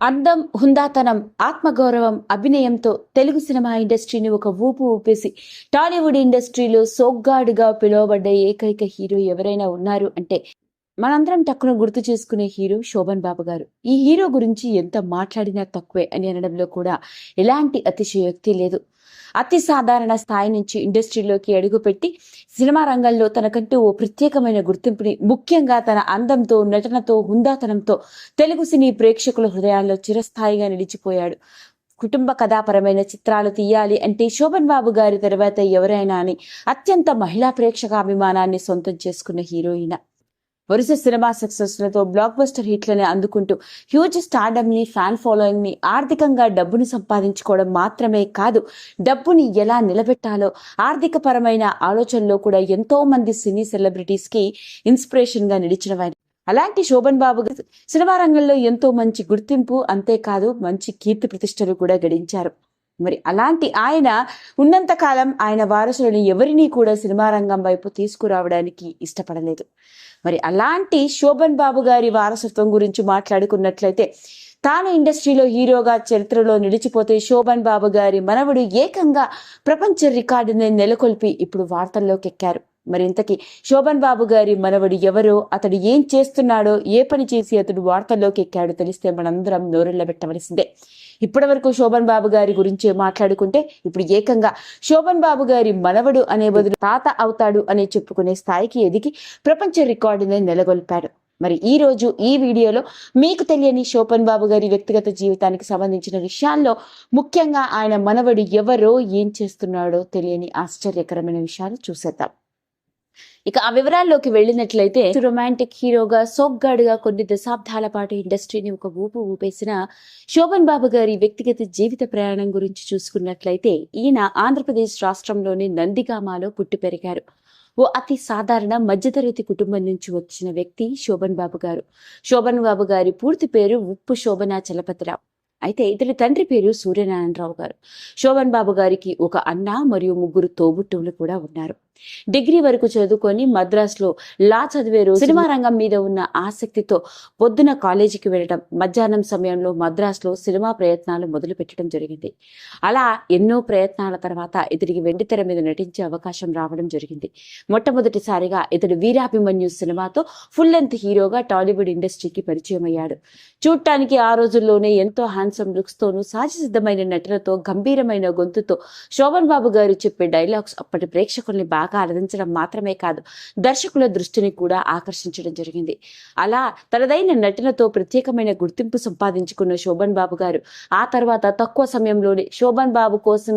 అందం హుందాతనం ఆత్మగౌరవం అభినయంతో తెలుగు సినిమా ఇండస్ట్రీని ఒక ఊపు ఊపేసి టాలీవుడ్ ఇండస్ట్రీలో సోగ్గాడుగా పిలువబడ్డ ఏకైక హీరో ఎవరైనా ఉన్నారు అంటే మనందరం టక్కున గుర్తు చేసుకునే హీరో శోభన్ బాబు గారు. ఈ హీరో గురించి ఎంత మాట్లాడినా తక్కువే అని అనడంలో కూడా ఎలాంటి అతిశయోక్తి లేదు. అతి సాధారణ స్థాయి నుంచి ఇండస్ట్రీలోకి అడుగుపెట్టి సినిమా రంగంలో తనకంటూ ఓ ప్రత్యేకమైన గుర్తింపుని ముఖ్యంగా తన అందంతో నటనతో హుందాతనంతో తెలుగు సినీ ప్రేక్షకుల హృదయాల్లో చిరస్థాయిగా నిలిచిపోయాడు. కుటుంబ కథాపరమైన చిత్రాలు తీయాలి అంటే శోభన్ బాబు గారి తర్వాత ఎవరైనా అని అత్యంత మహిళా ప్రేక్షక అభిమానాన్ని సొంతం చేసుకున్న హీరోయిన. వరుస సినిమా సక్సెస్లతో బ్లాక్ బస్టర్ హిట్లని అందుకుంటూ హ్యూజ్ స్టార్డమ్ని ఫ్యాన్ ఫాలోయింగ్ని ఆర్థికంగా డబ్బును సంపాదించుకోవడం మాత్రమే కాదు డబ్బుని ఎలా నిలబెట్టాలో ఆర్థిక పరమైన ఆలోచనలో కూడా ఎంతో మంది సినీ సెలబ్రిటీస్కి ఇన్స్పిరేషన్గా నిలిచిన అలాంటి శోభన్ బాబు సినిమా రంగంలో ఎంతో మంచి గుర్తింపు అంతేకాదు మంచి కీర్తి ప్రతిష్టలు కూడా గడించారు. మరి అలాంటి ఆయన ఉన్నంత కాలం ఆయన వారసులను ఎవరినీ కూడా సినిమా రంగం వైపు తీసుకురావడానికి ఇష్టపడలేదు. మరి అలాంటి శోభన్ బాబు గారి వారసత్వం గురించి మాట్లాడుకున్నట్లయితే తాను ఇండస్ట్రీలో హీరోగా చరిత్రలో నిలిచిపోతే శోభన్ బాబు గారి మనవడు ఏకంగా ప్రపంచ రికార్డుని నెలకొల్పి ఇప్పుడు వార్తల్లోకి ఎక్కారు మరి ఇంతకీ శోభన్ బాబు గారి మనవడు ఎవరో అతడు ఏం చేస్తున్నాడో ఏ పని చేసి అతడు వార్తల్లోకి ఎక్కాడో తెలిస్తే మనందరం నోరెళ్ళబెట్టవలసిందే. ఇప్పటి వరకు శోభన్ బాబు గారి గురించి మాట్లాడుకుంటే ఇప్పుడు ఏకంగా శోభన్ బాబు గారి మనవడు అనే బదులు తాత అవుతాడు అని చెప్పుకునే స్థాయికి ఎదిగి ప్రపంచ రికార్డుని నెలకొల్పాడు. మరి ఈ రోజు ఈ వీడియోలో మీకు తెలియని శోభన్ బాబు గారి వ్యక్తిగత జీవితానికి సంబంధించిన విషయాల్లో ముఖ్యంగా ఆయన మనవడు ఎవరో ఏం చేస్తున్నాడో తెలియని ఆశ్చర్యకరమైన విషయాలు చూసేద్దాం. ఇక ఆ వివరాల్లోకి వెళ్ళినట్లయితే రొమాంటిక్ హీరోగా సోగ్గాడుగా కొన్ని దశాబ్దాల పాటు ఇండస్ట్రీని ఒక ఊపు ఊపేసిన శోభన్ బాబు గారి వ్యక్తిగత జీవిత ప్రయాణం గురించి చూసుకున్నట్లయితే ఈయన ఆంధ్రప్రదేశ్ రాష్ట్రంలోని నందిగామాలో పుట్టి పెరిగారు. ఓ అతి సాధారణ మధ్యతరగతి కుటుంబం నుంచి వచ్చిన వ్యక్తి శోభన్ బాబు గారు. శోభన్ బాబు గారి పూర్తి పేరు ఉప్పు శోభనా చలపతిరావు. అయితే ఇతని తండ్రి పేరు సూర్యనారాయణరావు గారు. శోభన్ బాబు గారికి ఒక అన్న మరియు ముగ్గురు తోబుట్టువులు కూడా ఉన్నారు. డిగ్రీ వరకు చదువుకొని మద్రాసులో లా చదివే రోజు సినిమా రంగం మీద ఉన్న ఆసక్తితో పొద్దున కాలేజీకి వెళ్ళడం మధ్యాహ్నం సమయంలో మద్రాసులో సినిమా ప్రయత్నాలు మొదలు పెట్టడం జరిగింది. అలా ఎన్నో ప్రయత్నాల తర్వాత ఇతడికి వెండితెర మీద నటించే అవకాశం రావడం జరిగింది. మొట్టమొదటిసారిగా ఇతడు వీరాభిమన్యు సినిమాతో ఫుల్ లెంత్ హీరోగా టాలీవుడ్ ఇండస్ట్రీకి పరిచయం అయ్యాడు. చూడటానికి ఆ రోజుల్లోనే ఎంతో హ్యాండ్సమ్ లుక్స్ తోనూ సహజసిద్ధమైన నటనతో గంభీరమైన గొంతుతో శోభన్ బాబు గారు చెప్పే డైలాగ్స్ అప్పటి ప్రేక్షకుల్ని బాగా అలరించడం మాత్రమే కాదు దర్శకుల దృష్టిని కూడా ఆకర్షించడం జరిగింది. అలా తనదైన నటనతో ప్రత్యేకమైన గుర్తింపు సంపాదించుకున్న శోభన్ బాబు గారు ఆ తర్వాత తక్కువ సమయంలోనే శోభన్ బాబు కోసం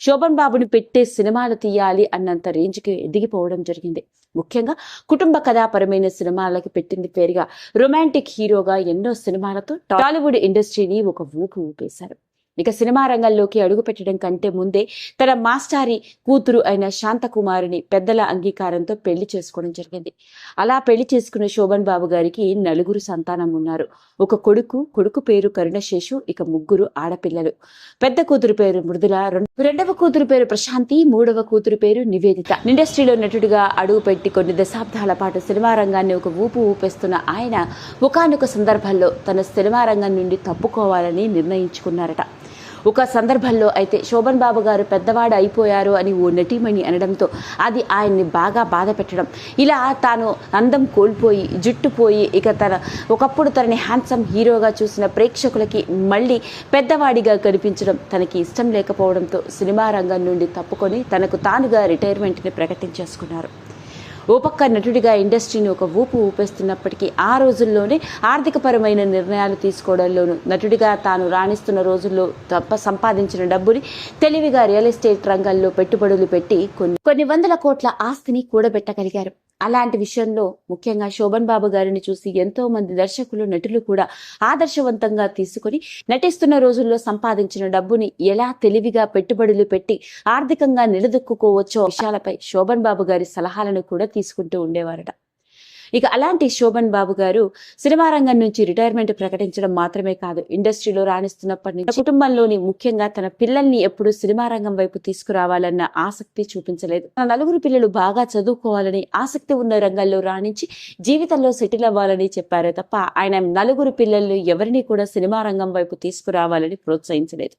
శోభన్ బాబుని పెట్టే సినిమాలు తీయాలి అన్నంత రేంజ్కి ఎదిగిపోవడం జరిగింది. ముఖ్యంగా కుటుంబ కథాపరమైన సినిమాలకి పెట్టింది పేరుగా రొమాంటిక్ హీరోగా ఎన్నో సినిమాలతో టాలీవుడ్ ఇండస్ట్రీని ఒక ఊపు ఊపేశారు. ఇక సినిమా రంగంలోకి అడుగుపెట్టడం కంటే ముందే తన మాస్టారి కూతురు అయిన శాంతకుమారిని పెద్దల అంగీకారంతో పెళ్ళి చేసుకోవడం జరిగింది. అలా పెళ్ళి చేసుకున్న శోభన్ బాబు గారికి నలుగురు సంతానం ఉన్నారు. ఒక కొడుకు కొడుకు పేరు కరుణశేషు ఇక ముగ్గురు ఆడపిల్లలు. పెద్ద కూతురు పేరు మృదుల రెండవ కూతురు పేరు ప్రశాంతి మూడవ కూతురు పేరు నివేదిత. ఇండస్ట్రీలో నటుడిగా అడుగుపెట్టి కొన్ని దశాబ్దాల పాటు సినిమా రంగాన్ని ఒక ఊపు ఊపేస్తున్న ఆయన ఒకానొక సందర్భంలో తన సినిమా రంగం నుండి తప్పుకోవాలని నిర్ణయించుకున్నారట. ఒక సందర్భంలో అయితే శోభన్ బాబు గారు పెద్దవాడు అయిపోయారు అని ఓ నటీమణి అనడంతో అది ఆయన్ని బాగా బాధ పెట్టడం. ఇలా తాను అందం కోల్పోయి జుట్టు పోయి ఇక తన ఒకప్పుడు తనని హ్యాండ్సమ్ హీరోగా చూసిన ప్రేక్షకులకి మళ్ళీ పెద్దవాడిగా కనిపించడం తనకి ఇష్టం లేకపోవడంతో సినిమా రంగం నుండి తప్పుకొని తనకు తానుగా రిటైర్మెంట్ని ప్రకటించేసుకున్నారు. ఓపక్క నటుడిగా ఇండస్ట్రీని ఒక ఊపు ఊపేస్తున్నప్పటికీ ఆ రోజుల్లోనే ఆర్థికపరమైన నిర్ణయాలు తీసుకోవడంలోనూ నటుడిగా తాను రాణిస్తున్న రోజుల్లో తప్ప సంపాదించిన డబ్బుని తెలివిగా రియల్ ఎస్టేట్ రంగంలో పెట్టుబడులు పెట్టి కొన్ని కొన్ని వందల కోట్ల ఆస్తిని కూడబెట్టగలిగారు. అలాంటి విషయంలో ముఖ్యంగా శోభన్ బాబు గారిని చూసి ఎంతో మంది దర్శకులు నటులు కూడా ఆదర్శవంతంగా తీసుకొని నటిస్తున్న రోజుల్లో సంపాదించిన డబ్బుని ఎలా తెలివిగా పెట్టుబడులు పెట్టి ఆర్థికంగా నిలదొక్కుకోవచ్చో విషయాలపై శోభన్ బాబు గారి సలహాలను కూడా తీసుకుంటూ ఉండేవారట. ఇక అలాంటి శోభన్ బాబు గారు సినిమా రంగం నుంచి రిటైర్మెంట్ ప్రకటించడం మాత్రమే కాదు ఇండస్ట్రీలో రాణిస్తున్నప్పటి నుంచి కుటుంబంలోని ముఖ్యంగా తన పిల్లల్ని ఎప్పుడు సినిమా రంగం వైపు తీసుకురావాలన్న ఆసక్తి చూపించలేదు. తన నలుగురు పిల్లలు బాగా చదువుకోవాలని ఆసక్తి ఉన్న రంగంలో రాణించి జీవితంలో సెటిల్ అవ్వాలని చెప్పారే తప్ప ఆయన నలుగురు పిల్లలు ఎవరిని కూడా సినిమా రంగం వైపు తీసుకురావాలని ప్రోత్సహించలేదు.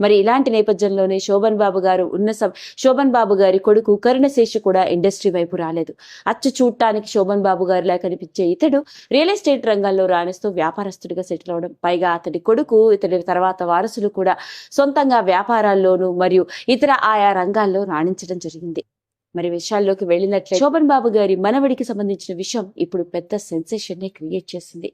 మరి ఇలాంటి నేపథ్యంలోనే శోభన్ బాబు గారు ఉన్న సం శోభన్ బాబు గారి కొడుకు కరుణశేషు కూడా ఇండస్ట్రీ వైపు రాలేదు. అచ్చు చూడటానికి శోభన్ బాబు గారిలా కనిపించే ఇతడు రియల్ ఎస్టేట్ రంగంలో రాణిస్తూ వ్యాపారస్తుడిగా సెటిల్ అవడం. పైగా అతడి కొడుకు ఇతడి తర్వాత వారసులు కూడా సొంతంగా వ్యాపారాల్లోనూ మరియు ఇతర ఆయా రంగాల్లో రాణించడం జరిగింది. మరి విషయాల్లోకి వెళ్ళినట్లే శోభన్ బాబు గారి మనవడికి సంబంధించిన విషయం ఇప్పుడు పెద్ద సెన్సేషన్ నే క్రియేట్ చేసింది.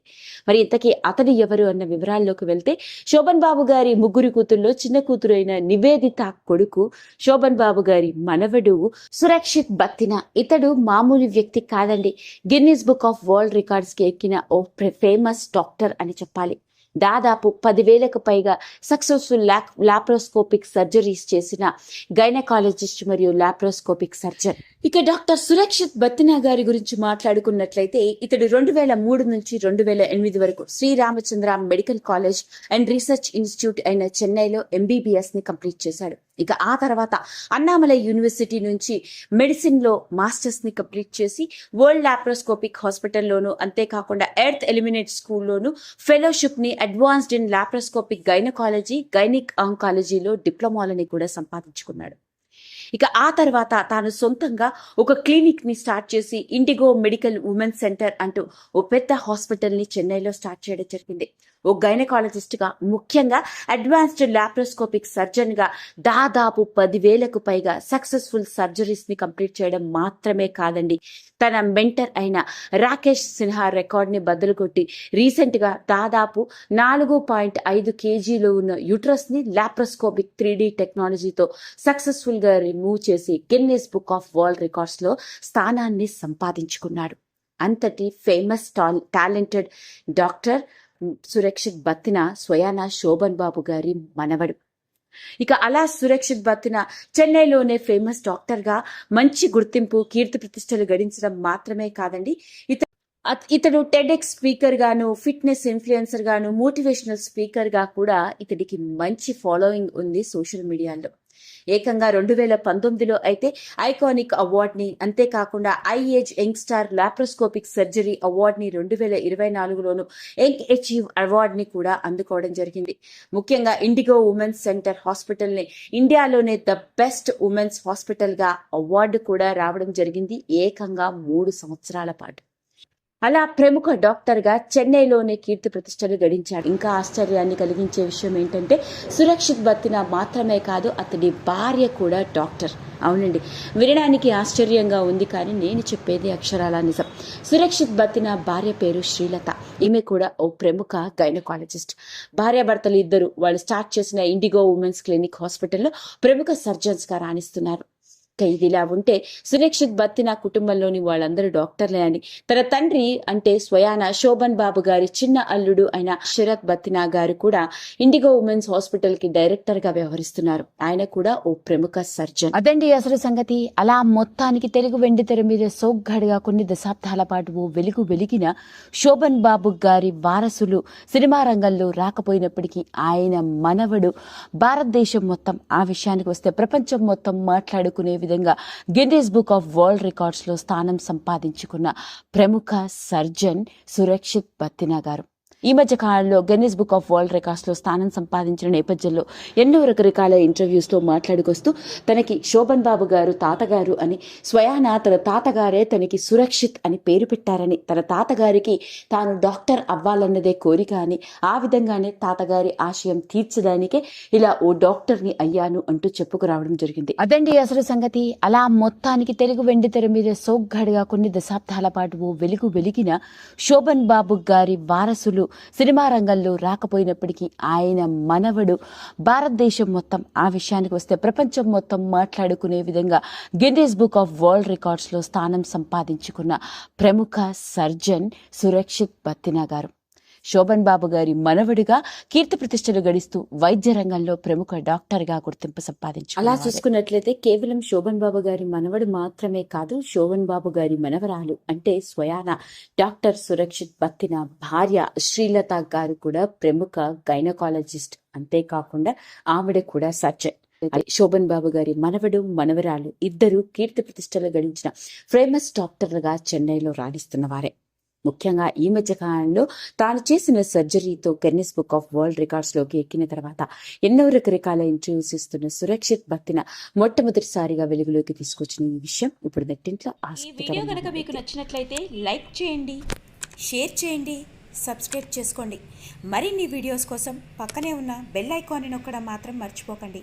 మరి ఇంతకీ అతడు ఎవరు అన్న వివరాల్లోకి వెళ్తే శోభన్ బాబు గారి ముగ్గురు కూతుల్లో చిన్న కూతురు అయిన నివేదిత కొడుకు శోభన్ బాబు గారి మనవడు సురక్షిత్ బత్తిన. ఇతడు మామూలు వ్యక్తి కాదండి. గిన్నీస్ బుక్ ఆఫ్ వరల్డ్ రికార్డ్స్కి ఎక్కిన ఓ ఫేమస్ డాక్టర్ అని చెప్పాలి. దాదాపు పదివేలకు పైగా సక్సెస్ఫుల్ ల్యాక్ లాప్రోస్కోపిక్ సర్జరీస్ చేసిన గైనకాలజిస్ట్ మరియు లాప్రోస్కోపిక్ సర్జన్. ఇక డాక్టర్ సురక్షిత్ బత్తినా గారి గురించి మాట్లాడుకున్నట్లయితే ఇతడు రెండు వేల మూడు నుంచి రెండు వేల ఎనిమిది వరకు Sri Ramachandra medical college and research institute అయిన చెన్నైలో ఎంబీబీఎస్ని కంప్లీట్ చేశాడు. ఇక ఆ తర్వాత అన్నామలై యూనివర్సిటీ నుంచి మెడిసిన్లో మాస్టర్స్ని కంప్లీట్ చేసి వరల్డ్ లాప్రోస్కోపిక్ హాస్పిటల్లోను అంతేకాకుండా ఎర్త్ ఎలిమినేట్ స్కూల్లోను ఫెలోషిప్ని advanced in laparoscopic gynaecology gynaec ఆంకాలజీలో డిప్లొమాలని కూడా సంపాదించుకున్నాడు. ఇక ఆ తర్వాత తాను సొంతంగా ఒక క్లినిక్ని స్టార్ట్ చేసి ఇండిగో మెడికల్ ఉమెన్ సెంటర్ అంటూ ఓ పెద్ద హాస్పిటల్ని చెన్నైలో స్టార్ట్ చేయడం జరిగింది. ఓ గైనకాలజిస్ట్గా ముఖ్యంగా అడ్వాన్స్డ్ లాప్రోస్కోపిక్ సర్జన్గా దాదాపు పదివేలకు పైగా సక్సెస్ఫుల్ సర్జరీస్ని కంప్లీట్ చేయడం మాత్రమే కాదండి. తన మెంటర్ అయిన రాకేష్ సిన్హా రికార్డ్ని బద్దలు కొట్టి రీసెంట్గా దాదాపు నాలుగు పాయింట్ ఐదు కేజీలో ఉన్న యుట్రస్ని లాప్రోస్కోపిక్ త్రీ టెక్నాలజీతో సక్సెస్ఫుల్గా రిమూవ్ చేసి గిన్నెస్ బుక్ ఆఫ్ వరల్డ్ రికార్డ్స్లో స్థానాన్ని సంపాదించుకున్నాడు. అంతటి famous talented doctor Surakshith Battina స్వయాన శోభన్ బాబు గారి మనవడు. ఇక అలా సురక్షిత్ బత్తిన చెన్నైలోనే ఫేమస్ డాక్టర్గా మంచి గుర్తింపు కీర్తి ప్రతిష్టలు గడించడం మాత్రమే కాదండి. ఇత ఇతడు టెడెక్స్ స్పీకర్ గాను ఫిట్నెస్ ఇన్ఫ్లుయెన్సర్ గాను మోటివేషనల్ స్పీకర్గా కూడా ఇతడికి మంచి ఫాలోయింగ్ ఉంది సోషల్ మీడియాలో. ఏకంగా రెండు వేల పంతొమ్మిదిలో అయితే ఐకానిక్ అవార్డుని అంతేకాకుండా ఐఏజ్ యంగ్ స్టార్ లాప్రోస్కోపిక్ సర్జరీ అవార్డుని రెండు వేల ఇరవై నాలుగులోను యంగ్ అచీవ్ అవార్డుని కూడా అందుకోవడం జరిగింది. ముఖ్యంగా ఇండిగో ఉమెన్స్ సెంటర్ హాస్పిటల్ని ఇండియాలోనే ద బెస్ట్ ఉమెన్స్ హాస్పిటల్గా అవార్డు కూడా రావడం జరిగింది. ఏకంగా మూడు సంవత్సరాల పాటు. అలా ప్రముఖ డాక్టర్గా చెన్నైలోనే కీర్తి ప్రతిష్టలు గడించాడు. ఇంకా ఆశ్చర్యాన్ని కలిగించే విషయం ఏంటంటే సురక్షిత్ బత్తిన మాత్రమే కాదు అతడి భార్య కూడా డాక్టర్. అవునండి. వినడానికి ఆశ్చర్యంగా ఉంది కానీ నేను చెప్పేది అక్షరాల నిజం. సురక్షిత్ బత్తిన భార్య పేరు శ్రీలత. ఈమె కూడా ఓ ప్రముఖ గైనకాలజిస్ట్. భార్యాభర్తలు ఇద్దరు వాళ్ళు స్టార్ట్ చేసిన ఇండిగో ఉమెన్స్ క్లినిక్ హాస్పిటల్లో ప్రముఖ సర్జన్స్గా రాణిస్తున్నారు. ఖైదీలా ఉంటే సురక్షిత్ బత్తిన కుటుంబంలోని వాళ్ళందరూ డాక్టర్లే అని. తన తండ్రి అంటే స్వయాన శోభన్ బాబు గారి చిన్న అల్లుడు అయిన శరత్ బత్తినా గారు కూడా ఇండిగో ఉమెన్స్ హాస్పిటల్కి డైరెక్టర్గా వ్యవహరిస్తున్నారు. ఆయన కూడా ఓ ప్రముఖ సర్జన్. అదండి అసలు సంగతి. అలా మొత్తానికి తెలుగు వెండి తెర మీద సోగ్గాడిగా కొన్ని దశాబ్దాల పాటు ఓ వెలుగు వెలిగిన శోభన్ బాబు గారి వారసులు సినిమా రంగంలో రాకపోయినప్పటికీ ఆయన మనవడు. భారతదేశం మొత్తం ఆ విషయానికి వస్తే ప్రపంచం మొత్తం మాట్లాడుకునే విధంగా గిన్నీస్ బుక్ ఆఫ్ వరల్డ్ రికార్డ్స్లో స్థానం సంపాదించుకున్న ప్రముఖ సర్జన్ సురక్షిత్ బత్తినా గారు. ఈ మధ్య కాలంలో గెన్నిస్ బుక్ ఆఫ్ వరల్డ్ రికార్డ్స్లో స్థానం సంపాదించిన నేపథ్యంలో ఎన్నో రకరకాల ఇంటర్వ్యూస్లో మాట్లాడుకొస్తూ తనకి శోభన్ బాబు గారు తాతగారు అని స్వయాన తన తాతగారే తనకి సురక్షిత్ అని పేరు పెట్టారని తన తాతగారికి తాను డాక్టర్ అవ్వాలన్నదే కోరిక అని ఆ విధంగానే తాతగారి ఆశయం తీర్చడానికే ఇలా ఓ డాక్టర్ని అయ్యాను అంటూ చెప్పుకురావడం జరిగింది. అదండి అసలు సంగతి. అలా మొత్తానికి తెలుగు వెండి తెర మీద సోగ్గాడిగా కొన్ని దశాబ్దాల పాటు ఓ వెలుగు వెలిగిన శోభన్ బాబు గారి వారసులు సినిమా రంగంలో రాకపోయినప్పటికీ ఆయన మనవడు. భారతదేశం మొత్తం ఆ విషయానికి వస్తే ప్రపంచం మొత్తం మాట్లాడుకునే విధంగా గిన్నీస్ బుక్ ఆఫ్ వరల్డ్ రికార్డ్స్లో స్థానం సంపాదించుకున్న ప్రముఖ సర్జన్ సురక్షిత్ బత్తినా గారు. శోభన్ బాబు గారి మనవడిగా కీర్తి ప్రతిష్టలు గడిస్తూ వైద్య రంగంలో ప్రముఖ డాక్టర్గా గుర్తింపు సంపాదించు అలా చూసుకున్నట్లయితే కేవలం శోభన్ బాబు గారి మనవడు మాత్రమే కాదు శోభన్ బాబు గారి మనవరాలు అంటే స్వయాన డాక్టర్ సురక్షిత్ బత్తిన భార్య శ్రీలత గారు కూడా ప్రముఖ గైనకాలజిస్ట్ అంతేకాకుండా ఆవిడ కూడా సర్జన్. శోభన్ బాబు గారి మనవడు మనవరాలు ఇద్దరు కీర్తి ప్రతిష్టలు గడించిన ఫేమస్ డాక్టర్లుగా చెన్నైలో రాణిస్తున్న వారే. ముఖ్యంగా ఈ మధ్య కాలంలో తాను చేసిన సర్జరీతో కెన్నిస్ బుక్ ఆఫ్ వరల్డ్ రికార్డ్స్లోకి ఎక్కిన తర్వాత ఎన్నో రకరకాల ఇంటర్వ్యూస్ ఇస్తున్న సురక్షిత్ భక్తిన మొట్టమొదటిసారిగా వెలుగులోకి తీసుకొచ్చిన ఈ విషయం ఇప్పుడు నెట్టింట్లో ఈ వీడియో కనుక మీకు ఆసక్తికరంగా నచ్చినట్లయితే లైక్ చేయండి షేర్ చేయండి సబ్స్క్రైబ్ చేసుకోండి. మరిన్ని వీడియోస్ కోసం పక్కనే ఉన్న బెల్ ఐకాన్ని నొక్కడం మాత్రం మర్చిపోకండి.